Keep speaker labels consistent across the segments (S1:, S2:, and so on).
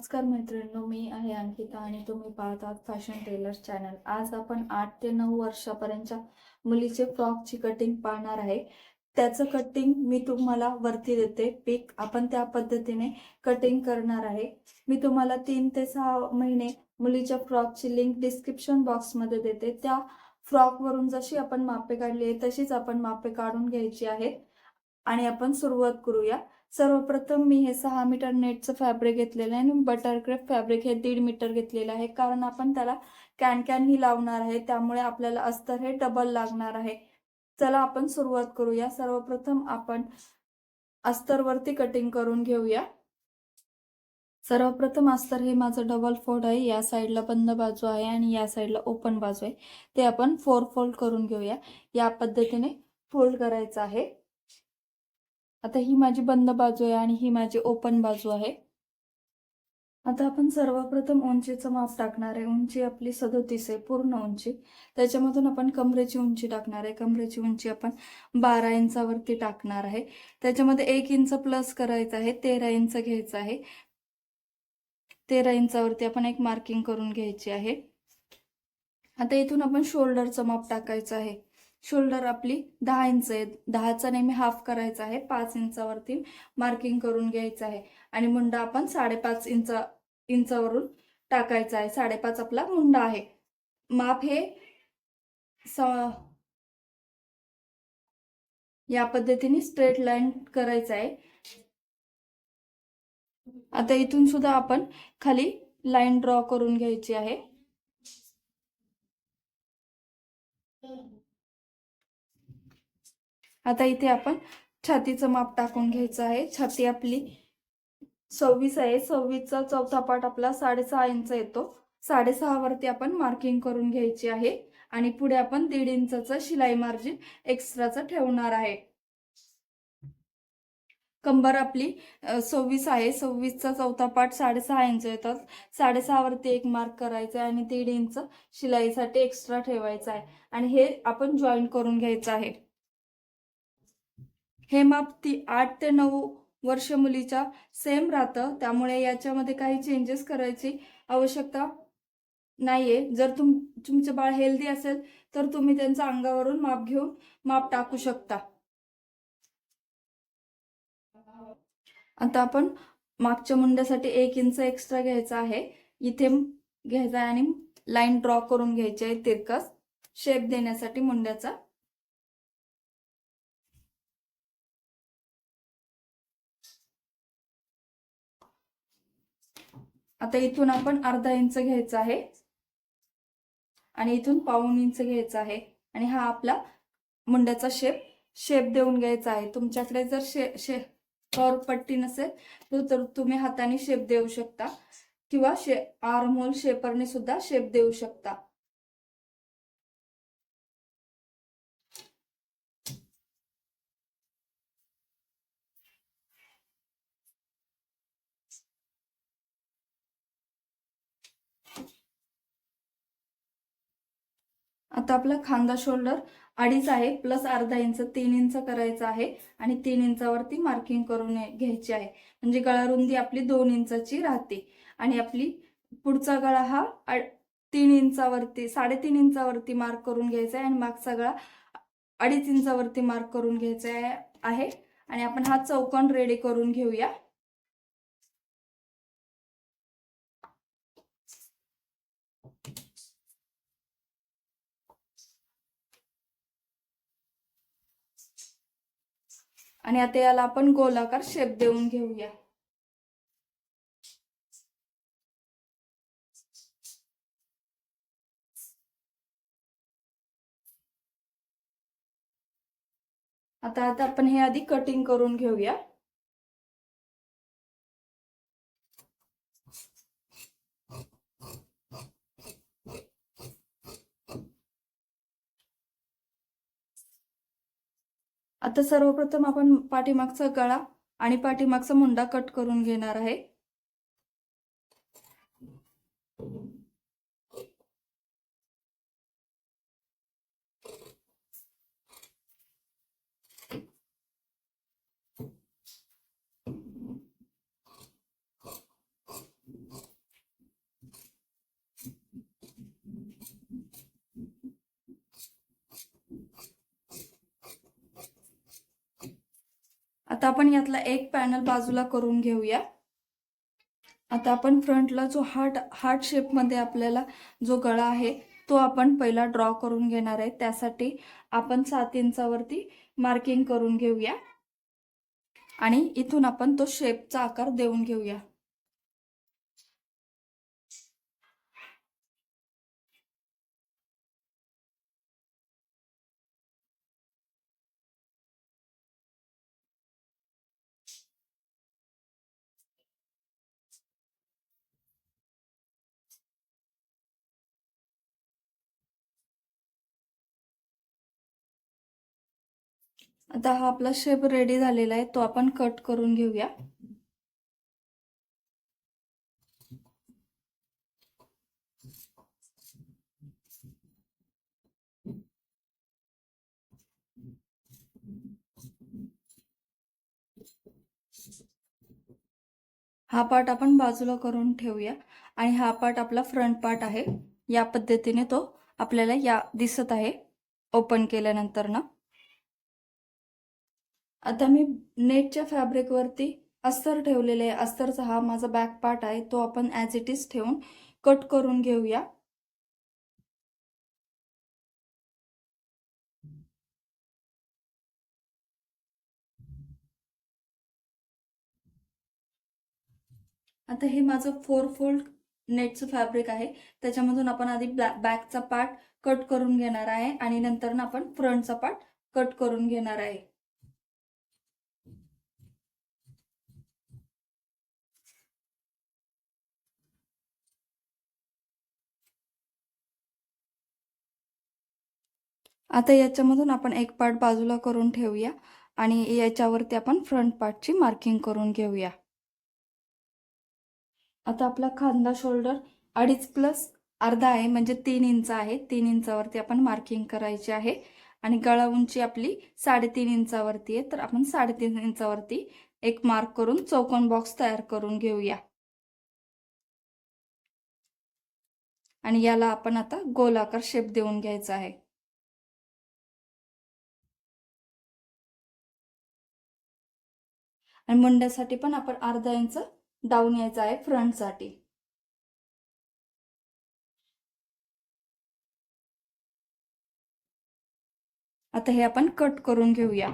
S1: नमस्कार मैत्रिणींनो मी आहे अंकिता आणि तुम्ही पाहतात फॅशन टेलर चॅनल आज आपण आठ ते नऊ वर्षापर्यंतच्या मुलीचे फ्रॉकची कटिंग पाहणार आहे. त्याचं कटिंग मी तुम्हाला वरती देते. पीक आपण त्या पद्धतीने कटिंग करणार आहे. मी तुम्हाला तीन ते सहा महिने मुलीच्या फ्रॉकची लिंक डिस्क्रिप्शन बॉक्समध्ये देते. त्या फ्रॉकवरून जशी आपण मापे काढली आहे तशीच आपण मापे काढून घ्यायची आहेत. आणि आपण सुरुवात करूया. सर्वप्रथम मी हे सहा मीटर नेटचं फॅब्रिक घेतलेलं आहे आणि बटरक्रेप फॅब्रिक हे दीड मीटर घेतलेलं आहे. कारण आपण त्याला कॅन कॅन ही लावणार आहे. त्यामुळे आपल्याला अस्तर हे डबल लागणार आहे. चला आपण सुरुवात करूया. सर्वप्रथम आपण अस्तरवरती कटिंग करून घेऊया. सर्वप्रथम अस्तर हे माझं डबल फोल्ड आहे. या साईडला बंद बाजू आहे आणि या साईडला ओपन बाजू आहे. ते आपण फोर फोल्ड करून घेऊया. या पद्धतीने फोल्ड करायचं आहे. आता ही माझी बंद बाजू आहे आणि ही माझी ओपन बाजू आहे. आता आपण सर्वप्रथम उंचीचं माप टाकणार आहे. उंची आपली सदोतीस आहे पूर्ण उंची. त्याच्यामधून आपण कमरेची उंची टाकणार आहे. कमरेची उंची आपण बारा इंचावरती टाकणार आहे. त्याच्यामध्ये एक इंच प्लस करायचं आहे तेरा इंच घ्यायचं आहे. तेरा इंचावरती आपण एक मार्किंग करून घ्यायची आहे. आता इथून आपण शोल्डरचं माप टाकायचं आहे. शोल्डर आपली दहा इंच आहे. दहाचा नेहमी हाफ करायचा आहे. पाच इंचावरती मार्किंग करून घ्यायचं आहे. आणि मुंडा आपण साडेपाच इंच इंचावरून टाकायचा आहे. साडेपाच आपला मुंडा आहे. माप हे स या पद्धतीने स्ट्रेट लाईन करायचं आहे. आता इथून सुद्धा आपण खाली लाईन ड्रॉ करून घ्यायची आहे. आता इथे आपण छातीचं माप टाकून घ्यायचं आहे. छाती आपली सव्वीस आहे. सव्वीसचा चौथा पाठ आपला साडेसहा इंच येतो. साडेसहावरती आपण मार्किंग करून घ्यायची आहे. आणि पुढे आपण दीड इंचाचं शिलाई मार्जिन एक्स्ट्राचं ठेवणार आहे. कंबर आपली सव्वीस आहे. सव्वीसचा चौथा पाठ साडेसहा इंच येतात साडेसहावरती एक मार्क करायचा आहे आणि दीड इंच शिलाईसाठी एक्स्ट्रा ठेवायचा आहे. आणि हे आपण जॉईन करून घ्यायचं आहे. हे माप ती आठ ते नऊ वर्ष मुलीच्या सेम राहतं. त्यामुळे याच्यामध्ये काही चेंजेस करायची आवश्यकता नाहीये. जर तुम तुमचं बाळ हेल्दी असेल तर तुम्ही त्यांचा अंगावरून माप घेऊन माप टाकू शकता. आता आपण मागच्या मुंड्यासाठी एक इंच एक्स्ट्रा घ्यायचा आहे. इथे घ्यायचा आहे आणि लाईन ड्रॉ करून घ्यायची आहे. तिरकस शेप देण्यासाठी मुंड्याचा. आता इथून आपण अर्धा इंच घ्यायचा आहे. आणि इथून पाऊन इंच घ्यायचा आहे. आणि हा आपला मुंड्याचा शेप शेप देऊन घ्यायचा आहे. तुमच्याकडे जर शे शे कॉर पट्टी नसेल तर तुम्ही हाताने शेप देऊ शकता. किंवा शे आर्मोल शेपरने सुद्धा शेप देऊ शकता. आता आपला खांदा शोल्डर अडीच आहे प्लस अर्धा इंच तीन इंच करायचं आहे आणि तीन इंचावरती मार्किंग करून घ्यायची आहे. म्हणजे गळा रुंदी आपली दोन इंचाची राहते. आणि आपली पुढचा गळा हा तीन इंचावरती साडेतीन इंचावरती मार्क करून घ्यायचा आहे आणि मागचा गळा अडीच इंचावरती मार्क करून घ्यायचा आहे. आणि आपण हा चौकोन रेडी करून घेऊया. आणि आता याला आपण गोलाकार शेप देऊन घेऊया. आता आता आपण हे आधी कटिंग करून घेऊया. आता सर्वप्रथम आपण पाठीमागचा गळा आणि पाठीमागचा मुंडा कट करून घेणार आहे. आता आपण यातला एक पॅनल बाजूला करून घेऊया. आता आपण फ्रंटला जो हार्ट हार्ट शेपमध्ये आपल्याला जो गळा आहे तो आपण पहिला ड्रॉ करून घेणार आहे. त्यासाठी आपण सात इंचावरती मार्किंग करून घेऊया. आणि इथून आपण तो शेपचा आकार देऊन घेऊया. आता हा आपला शेप रेडी झालेला आहे तो आपण कट करून घेऊया. हा पार्ट आपण बाजूला करून ठेवूया आणि हा पार्ट आपला फ्रंट पार्ट आहे. या पद्धतीने तो आपल्याला या दिसत आहे ओपन केल्यानंतर ना आता मी नेटच्या फॅब्रिकवरती अस्तर ठेवलेले आहे. अस्तरचा हा माझा बॅक पार्ट आहे. तो आपण ॲज इट इज ठेवून कट करून घेऊया. आता हे माझं फोर फोल्ड नेटचं फॅब्रिक आहे. त्याच्यामधून आपण आधी बॅकचा पार्ट कट करून घेणार आहे आणि नंतर ना आपण फ्रंटचा पार्ट कट करून घेणार आहे. आता याच्यामधून आपण एक पार्ट बाजूला करून ठेवूया आणि याच्यावरती आपण फ्रंट पार्टची मार्किंग करून घेऊया. आता आपला खांदा शोल्डर अडीच प्लस अर्धा आहे म्हणजे तीन इंच आहे. तीन इंचावरती आपण मार्किंग करायची आहे. आणि गळा उंची आपली साडेतीन इंचावरती आहे. तर आपण साडेतीन इंचावरती एक मार्क करून चौकोन बॉक्स तयार करून घेऊया. आणि याला आपण आता गोलाकार शेप देऊन घ्यायचा आहे. आणि मुंड्यासाठी पण आपण अर्धा इंच डाऊन यायचं आहे फ्रंटसाठी आता हे आपण कट करून घेऊया.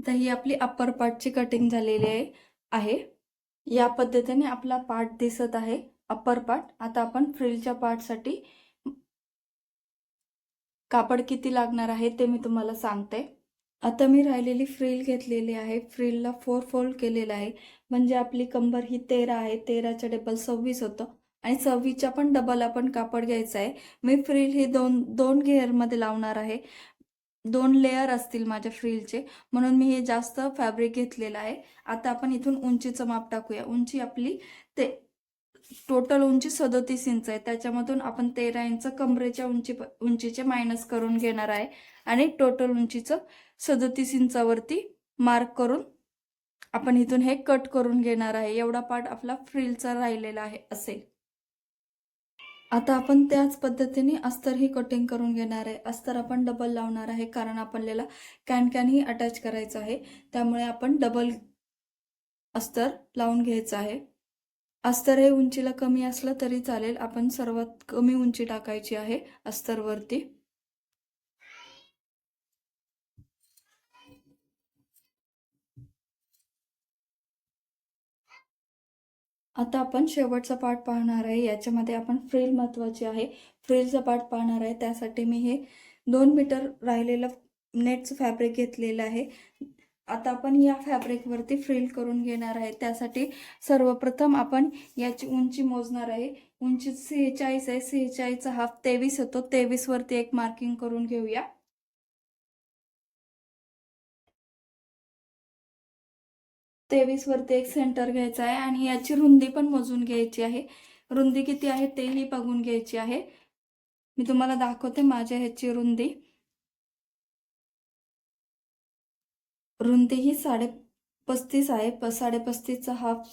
S1: आता ही आपली अप्पर पार्टची कटिंग झालेली आहे. आहे. या पद्धतीने आपला पार्ट दिसत आहे. अप्पर पार्ट आता आपण फ्रिलच्या पार्टसाठी कापड किती लागणार आहे ते मी तुम्हाला सांगते. आता मी राहिलेली फ्रिल घेतलेली आहे. फ्रिलला फोर फोल्ड केलेला आहे. म्हणजे आपली कंबर ही तेरा आहे. तेराच्या डबल सव्वीस होतं. आणि सव्वीसच्या पण डबल आपण कापड घ्यायचं आहे. मी फ्रिल ही दोन दोन घेअरमध्ये लावणार आहे. दोन लेयर असतील माझ्या फ्रीलचे म्हणून मी हे जास्त फॅब्रिक घेतलेलं आहे. आता आपण इथून उंचीचं माप टाकूया. उंची आपली ते टोटल उंची सदोतीस इंच आहे. त्याच्यामधून आपण तेरा इंच कमरेच्या उंची उंचीचे मायनस करून घेणार आहे. आणि टोटल उंचीचं सदोतीस इंचावरती मार्क करून आपण इथून हे कट करून घेणार आहे. एवढा पार्ट आपला फ्रीलचा राहिलेला आहे असेल. आता आपण त्याच पद्धतीने अस्तर ही कटिंग करून घेणार आहे. अस्तर आपण डबल लावणार आहे कारण आपल्याला कॅन कॅन ही अटॅच करायचं आहे. त्यामुळे आपण डबल अस्तर लावून घ्यायचं आहे. अस्तर हे उंचीला कमी असलं तरी चालेल. आपण सर्वात कमी उंची टाकायची आहे अस्तरवरती. आता आपण शेवटचा पार्ट पाहणार आहे. याच्यामध्ये आपण फ्रिल महत्वाची आहे. फ्रिलचा पार्ट पाहणार आहे. त्यासाठी मी हे दोन मीटर राहिलेलं नेटचं फॅब्रिक घेतलेलं आहे. आता आपण या फॅब्रिकवरती फ्रिल करून घेणार आहे. त्यासाठी सर्वप्रथम आपण याची उंची मोजणार आहे. उंची सेहेचाळीस आहे. सेहेचाळीसचा हाफ तेवीस होतो तेवीसवरती एक मार्किंग करून घेऊया. तेवीस वरती एक सेंटर घ्यायचा आहे आणि याची रुंदी पण मोजून घ्यायची आहे. रुंदी किती आहे तेही बघून घ्यायची आहे. मी तुम्हाला दाखवते माझ्या ह्याची रुंदी. रुंदी ही साडे पस्तीस आहे. प साडे पस्तीसचा हाफ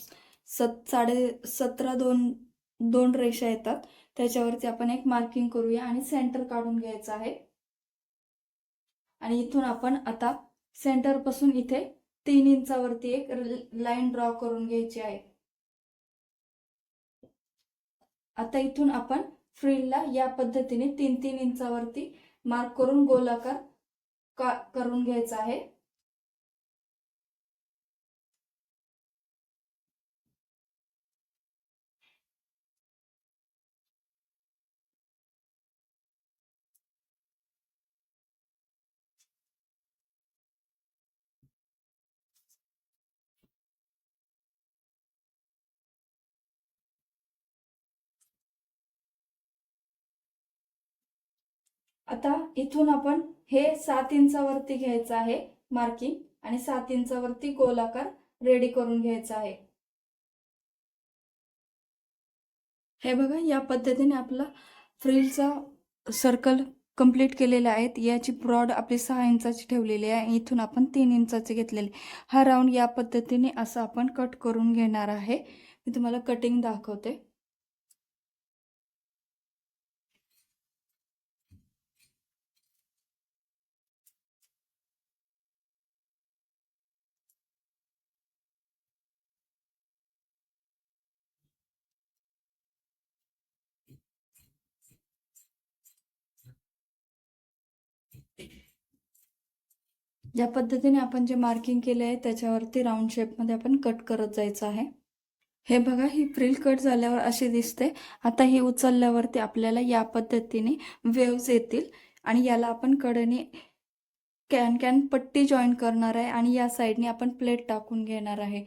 S1: सत साडे सतरा दोन दोन रेषा येतात. त्याच्यावरती आपण एक मार्किंग करूया आणि सेंटर काढून घ्यायचं आहे. आणि इथून आपण आता सेंटरपासून इथे तीन इंचावरती एक लाईन ड्रॉ करून घ्यायची आहे. आता इथून आपण फ्रिलला या पद्धतीने तीन तीन इंचावरती मार्क करून गोलाकार का करून घ्यायचा आहे. आता इथून आपण हे सात इंचावरती घ्यायचं आहे मार्किंग आणि सात इंचावरती गोलाकार रेडी करून घ्यायचा आहे. हे बघा या पद्धतीने आपला फ्रिलचा सर्कल कंप्लीट केलेला आहे याची ब्रॉड आपली सहा इंचाची ठेवलेली आहे. इथून आपण तीन इंचाचे घेतलेले. हा राऊंड या पद्धतीने असं आपण कट करून घेणार आहे. मी तुम्हाला कटिंग दाखवते. या पद्धतीने आपण जे मार्किंग केले आहे त्याच्यावरती राऊंड शेपमध्ये आपण कट करत जायचं आहे. हे बघा ही फ्रिल कट झाल्यावर अशी दिसते. आता ही उचलल्यावरती आपल्याला या पद्धतीने वेव्ज येतील आणि याला आपण कडेने कॅन कॅन पट्टी जॉईन करणार आहे आणि या साईडने आपण प्लेट टाकून घेणार आहे.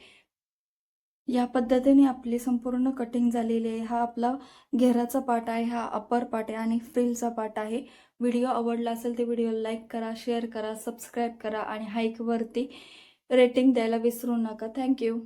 S1: या पद्धतीने आपली संपूर्ण कटिंग झालेली आहे. हा आपला घेराचा पार्ट आहे हा अपर पार्ट आहे आणि फ्रिलचा पार्ट आहे. व्हिडिओ आवडला असेल तर व्हिडिओ लाईक करा शेअर करा सबस्क्राईब करा आणि हाईकवरती रेटिंग द्यायला विसरू नका. थँक्यू